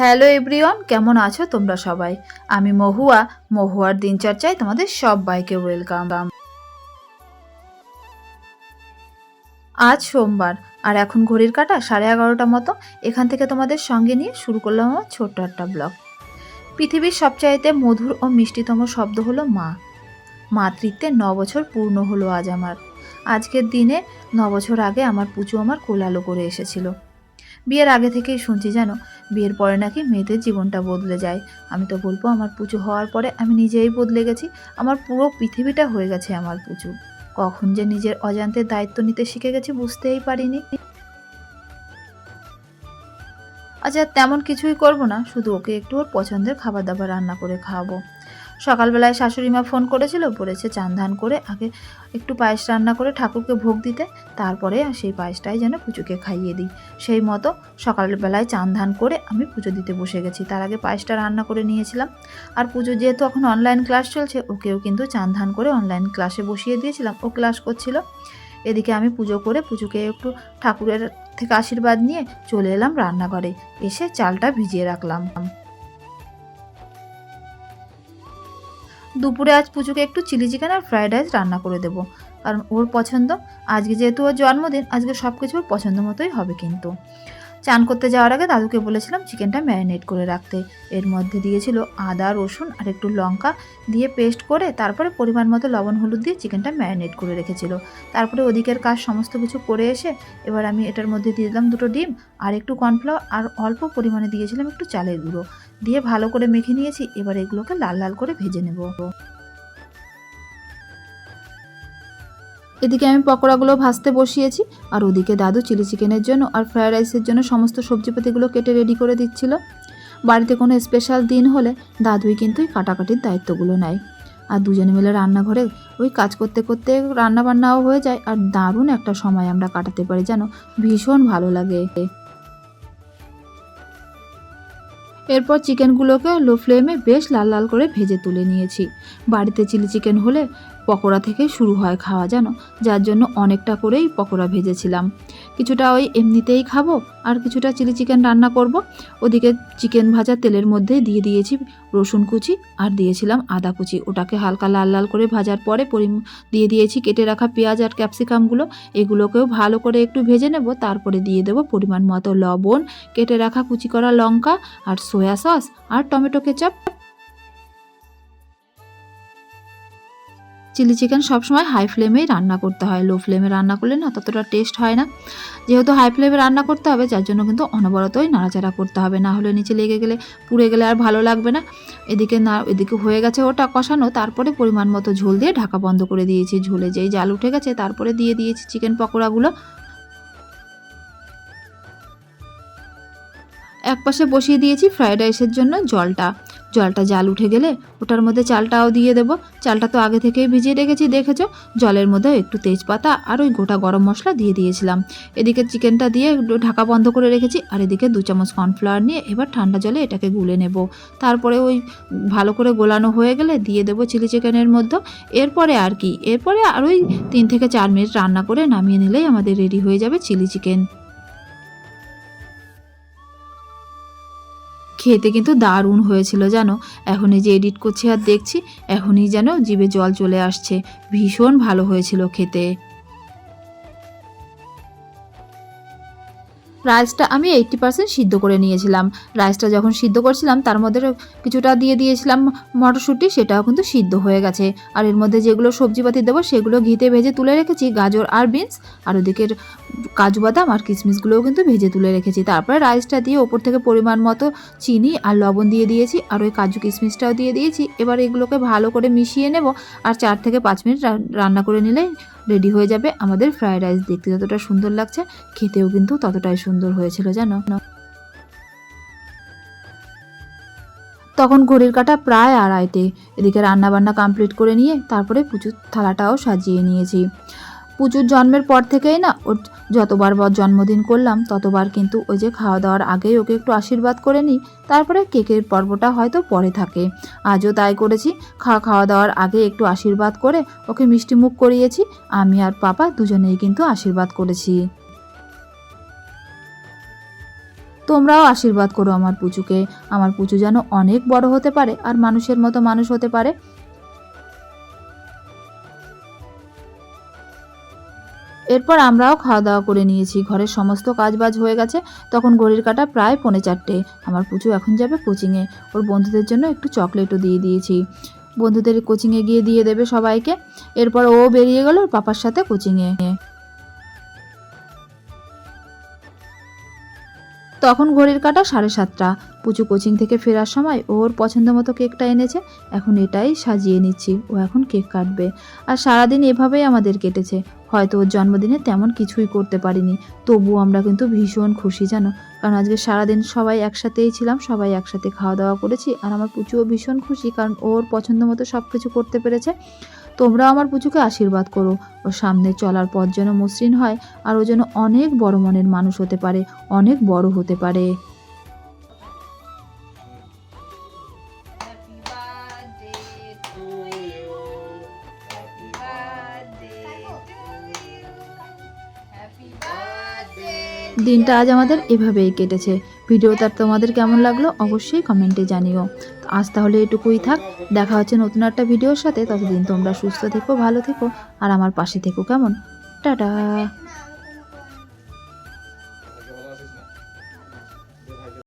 Hello everyone, কেমন আছো তোমরা সবাই? আমি মহুয়া, মহুয়ার দিনচর্চায় তোমাদের সবাইকে ওয়েলকাম। আজ সোমবার, আর এখন ঘড়ির কাটা সাড়ে এগারোটা মতো। এখান থেকে তোমাদের সঙ্গে নিয়ে শুরু করলাম আমার ছোট্ট একটা ব্লগ। পৃথিবীর সবচাইতে মধুর ও মিষ্টিতম শব্দ হলো মা। মাতৃত্বে ন বছর পূর্ণ হলো আজ আমার। আজকের দিনে ন বছর আগে আমার পুচু আমার কোলালো করে এসেছিল। বিয়ের আগে থেকেই শুনছি জানো, বিয়ের পরে নাকি মেয়েদের জীবনটা বদলে যায়। আমি তো বলব আমার পুজো হওয়ার পরে আমি নিজেই বদলে গেছি, আমার পুরো পৃথিবীটা হয়ে গেছে আমার পুজো। কখন যে নিজের অজান্তের দায়িত্ব নিতে শিখে গেছি বুঝতেই পারিনি। আচ্ছা তেমন কিছুই করব না, শুধু ওকে একটু ওর পছন্দের খাবার দাবার রান্না করে খাওয়াবো। সকালবেলায় শাশুড়ি মা ফোন করেছিল, বলেছে চান ধান করে আগে একটু পায়েস রান্না করে ঠাকুরকে ভোগ দিতে, তারপরে সেই পায়েসটাই যেন পুজোকে খাইয়ে দিই। সেই মতো সকালবেলায় চান ধান করে আমি পুজো দিতে বসে গেছি। তার আগে পায়েসটা রান্না করে নিয়েছিলাম। আর পুজো যেহেতু এখন অনলাইন ক্লাস চলছে, ওকেও কিন্তু চান ধান করে অনলাইন ক্লাসে বসিয়ে দিয়েছিলাম। ও ক্লাস করছিল। এদিকে আমি পুজো করে পুজোকে একটু ঠাকুরের থেকে আশীর্বাদ নিয়ে চলে এলাম রান্নাঘরে। এসে চালটা ভিজিয়ে রাখলাম। দুপুরে আজ পুজোকে একটু চিলি চিকেন আর ফ্রায়েড রাইস রান্না করে দেবো। কারণ ওর পছন্দ। আজকে যেহেতু ওর জন্মদিন, আজকে সব কিছু ওর পছন্দ মতোই হবে কিন্তু। চান করতে যাওয়ার আগে দাদুকে বলেছিলাম চিকেনটা ম্যারিনেট করে রাখতে। এর মধ্যে দিয়েছিল আদা, রসুন আর একটু লঙ্কা দিয়ে পেস্ট করে তারপরে পরিমাণ মতো লবণ, হলুদ দিয়ে চিকেনটা ম্যারিনেট করে রেখেছিল। তারপরে ওদিকের কাজ সমস্ত কিছু করে এসে এবার আমি এটার মধ্যে দিয়ে দিলাম দুটো ডিম আর একটু কর্নফ্লাওয়ার আর অল্প পরিমাণে দিয়েছিলাম একটু চালের গুঁড়ো। দিয়ে ভালো করে মেখে নিয়েছি, এবার এগুলোকে লাল লাল করে ভেজে নেব। এদিকে আমি পকোড়াগুলো ভাজতে বসিয়েছি, আর ওদিকে দাদু চিলি চিকেনের জন্য আর ফ্রায়েড রাইসের জন্য সমস্ত সবজিপাতিগুলো কেটে রেডি করে দিচ্ছিল। বাড়িতে কোনো স্পেশাল দিন হলে দাদুই কিন্তু কাটাকাটির দায়িত্বগুলো নেয়। আর দুজনে মিলে রান্নাঘরে ওই কাজ করতে করতে রান্নাবান্নাও হয়ে যায়, আর দারুণ একটা সময় আমরা কাটাতে পারি যেন ভীষণ ভালো লাগে। এরপর চিকেনগুলোকে লো ফ্লেমে বেশ লাল লাল করে ভেজে তুলে নিয়েছি। বাড়িতে চিলি চিকেন হলে পকোড়া থেকে শুরু হয় খাওয়া, জানো? যার জন্য অনেকটা করেই পকোড়া ভেজেছিলাম। কিছুটা ওই এমনিতেই খাব আর কিছুটা চিলি চিকেন রান্না করব। ওদিকে চিকেন ভাজা তেলের মধ্যে দিয়ে দিয়েছি রসুন কুচি আর দিয়েছিলাম আদা কুচি। ওটাকে হালকা লাল লাল করে ভাজার পরে পরি দিয়ে দিয়েছি কেটে রাখা পেঁয়াজ আর ক্যাপসিকামগুলো। এগুলোকেও ভালো করে একটু ভেজে নেব, তারপরে দিয়ে দেবো পরিমাণ মতো লবণ, কেটে রাখা কুচি করা লঙ্কা আর সয়া সস আর টমেটো কেচাপ। চিলি চিকেন সবসময় হাই ফ্লেমেই রান্না করতে হয়। লো ফ্লেমে রান্না করলে না ততটা টেস্ট হয় না। যেহেতু হাই ফ্লেমে রান্না করতে হবে, যার জন্য কিন্তু অনবরতই নাড়াচাড়া করতে হবে। না হলে নিচে লেগে গেলে, পুড়ে গেলে আর ভালো লাগবে না। এদিকে না, এদিকে হয়ে গেছে ওটা কষানো। তারপরে পরিমাণ মতো ঝোল দিয়ে ঢাকা বন্ধ করে দিয়েছি। ঝোলে যেই জাল উঠে গেছে, তারপরে দিয়ে দিয়েছি চিকেন পকোড়াগুলো। এক পাশে বসিয়ে দিয়েছি ফ্রায়েড রাইসের জন্য জলটা। জলটা জাল উঠে গেলে ওটার মধ্যে চালটাও দিয়ে দেবো। চালটা তো আগে থেকেই ভিজিয়ে রেখেছি, দেখেছ? জলের মধ্যে একটু তেজপাতা আর ওই গোটা গরম মশলা দিয়ে দিয়েছিলাম। এদিকে চিকেনটা দিয়ে ঢাকা বন্ধ করে রেখেছি, আর এদিকে দু চামচ কর্নফ্লাওয়ার নিয়ে এবার ঠান্ডা জলে এটাকে গুলে নেব। তারপরে ওই ভালো করে গোলানো হয়ে গেলে দিয়ে দেবো চিলি চিকেনের মধ্যে। এরপরে আর কি? এরপরে আর ওই তিন থেকে চার মিনিট রান্না করে নামিয়ে নিলেই আমাদের রেডি হয়ে যাবে চিলি চিকেন। খেতে কিন্তু দারুণ হয়েছিল, জানো? এখনই যে এডিট করছি আর দেখছি, এখনই যেন জিভে জল চলে আসছে। ভীষণ ভালো হয়েছিল খেতে। রাইসটা আমি এইট্টি পার্সেন্ট সিদ্ধ করে নিয়েছিলাম। রাইসটা যখন সিদ্ধ করছিলাম, তার মধ্যে কিছুটা দিয়ে দিয়েছিলাম মটরশুঁটি, সেটাও কিন্তু সিদ্ধ হয়ে গেছে। আর এর মধ্যে যেগুলো সবজিপাতি দেবো, সেগুলো ঘিতে ভেজে তুলে রেখেছি, গাজর আর বিনস, আর ওদিকের কাজু বাদাম আর কিশমিশগুলোও কিন্তু ভেজে তুলে রেখেছি। তারপরে রাইসটা দিয়ে ওপর থেকে পরিমাণ মতো চিনি আর লবণ দিয়ে দিয়েছি, আর ওই কাজু কিশমিশটাও দিয়ে দিয়েছি। এবার এগুলোকে ভালো করে মিশিয়ে নেব, আর চার থেকে পাঁচ মিনিট রান্না করে নিলেই রেডি হয়ে যাবে আমাদের ফ্রায়েড রাইস। দেখতে যতটা সুন্দর লাগছে, খেতেও কিন্তু ততটাই সুন্দর। হয়েছিল জানো? তখন ঘড়ির কাটা প্রায় আড়াইটে। এদিকে রান্না বান্না কমপ্লিট করে নিয়ে তারপরে পুজোর থালাটাও সাজিয়ে নিয়েছি। পুজোর জন্মের পর থেকেই না ওর যতবার বর জন্মদিন করলাম, ততবার কিন্তু ওই যে খাওয়া দাওয়ার আগেই ওকে একটু আশীর্বাদ করে নিই। তারপরে কেকের পর্বটা হয়তো পরে থাকে। আজও তাই করেছি। খাওয়া খাওয়া দাওয়ার আগে একটু আশীর্বাদ করে ওকে মিষ্টি মুখ করিয়েছি। আমি আর পাপা দুজনেই কিন্তু আশীর্বাদ করেছি। তোমরাও আশীর্বাদ করো আমার পুচুকে। আমার পুচু যেন অনেক বড় হতে পারে আর মানুষের মতো মানুষ হতে পারে। এরপর আমরাও খাওয়া দাওয়া করে নিয়েছি। ঘরের সমস্ত কাজবাজ হয়ে গেছে। তখন ঘড়ির কাটা প্রায় পৌনে চারটে। আমার পুচু এখন যাবে কোচিংয়ে। ওর বন্ধুদের জন্য একটু চকলেটও দিয়ে দিয়েছি। বন্ধুদের কোচিংয়ে গিয়ে দিয়ে দেবে সবাইকে। এরপর ও বেরিয়ে গেল ওর পাপার সাথে কোচিংয়ে। তখন ঘড়ির কাটা সাড়ে সাতটা। পুচু কোচিং থেকে ফেরার সময় ওর পছন্দ মতো কেকটা এনেছে। এখন এটাই সাজিয়ে নিচ্ছি। ও এখন কেক কাটবে। আর সারাদিন এভাবেই আমাদের কেটেছে। হয়তো ওর জন্মদিনে তেমন কিছুই করতে পারিনি। তবুও আমরা কিন্তু ভীষণ খুশি, জানো? কারণ আজকে সারাদিন সবাই একসাথেই ছিলাম, সবাই একসাথে খাওয়া দাওয়া করেছি। আর আমার পুচুও ভীষণ খুশি কারণ ওর পছন্দ মতো সব কিছু করতে পেরেছে। তোমরাও আমার পুচুকে আশীর্বাদ করো। ও সামনে চলার পথ যেন মসৃণ হয়, আর ও যেন অনেক বড় মনের মানুষ হতে পারে, অনেক বড় হতে পারে। দিনটা আজ আমাদের এভাবেই কেটেছে। ভিডিওটা তোমাদের কেমন লাগল অবশ্যই কমেন্টে জানিও। তো আজ তাহলে এটুকুই থাক। দেখা হচ্ছে নতুন একটা ভিডিওর সাথে। ততদিন তোমরা সুস্থ থেকো, ভালো থেকো, আর আমার পাশে থেকো কেমন? টাটা।